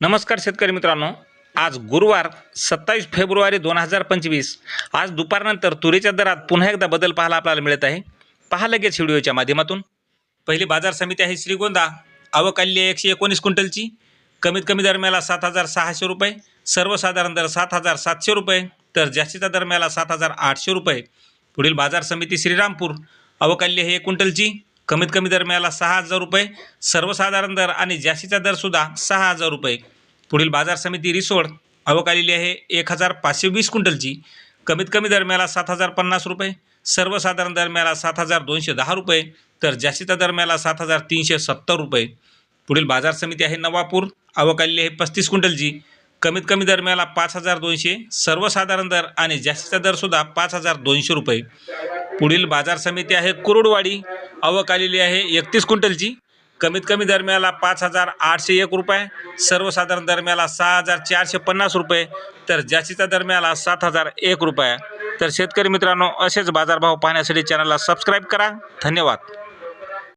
नमस्कार शेतकरी मित्रांनो. आज गुरुवार सत्तावीस फेब्रुवारी दोन हजार पंचवीस. आज दुपारनंतर तुरीच्या दरात पुन्हा एकदा बदल पाहायला आपल्याला मिळत आहे. पहा लगेच व्हिडिओच्या माध्यमातून. पहिली बाजार समिती आहे श्रीगोंदा. अवकाल्य एकशे एकोणीस क्विंटलची. कमीत कमी दरम्याला सात हजार सहाशे रुपये. सर्वसाधारण दर सात हजार सातशे रुपये. तर जास्तीचा दरम्याला सात हजार आठशे रुपये. पुढील बाजार समिती श्रीरामपूर. अवकाल्य हे एक क्विंटलची. कमीत कमी दरम्याला सहा हजार रुपये सर्वसाधारण दर आणि जास्तीचा दरसुद्धा सहा हजार रुपये. पुढील बाजार समिती रिसोड अवकालेली आहे एक हजार पाचशे वीस क्विंटलची. कमीत कमी दरम्याला सात हजार पन्नास रुपये सर्वसाधारण दरम्याला सात हजार दोनशे दहा रुपये तर जास्तीचा दरम्याला सात हजार तीनशे सत्तर रुपये. पुढील बाजार समिती आहे नवापूर अवकालीली आहे पस्तीस क्विंटलची. कमीत कमी दरम्याला पाच हजार दोनशे सर्वसाधारण दर आणि जास्तीचा दरसुद्धा पाच हजार दोनशे रुपये. पुढील बाजार समिती आहे कुरुडवाडी. आवक आलेली आहे एकतीस क्विंटलची. कमीत कमी दरम्याला पाच हजार आठशे एक रुपये सर्वसाधारण दरम्याला सहा हजार चारशे पन्नास रुपये तर जास्तीचा दरम्याला सात हजार एक रुपये. तर शेतकरी मित्रांनो असेच बाजारभाव पाहण्यासाठी चॅनलला सबस्क्राईब करा. धन्यवाद.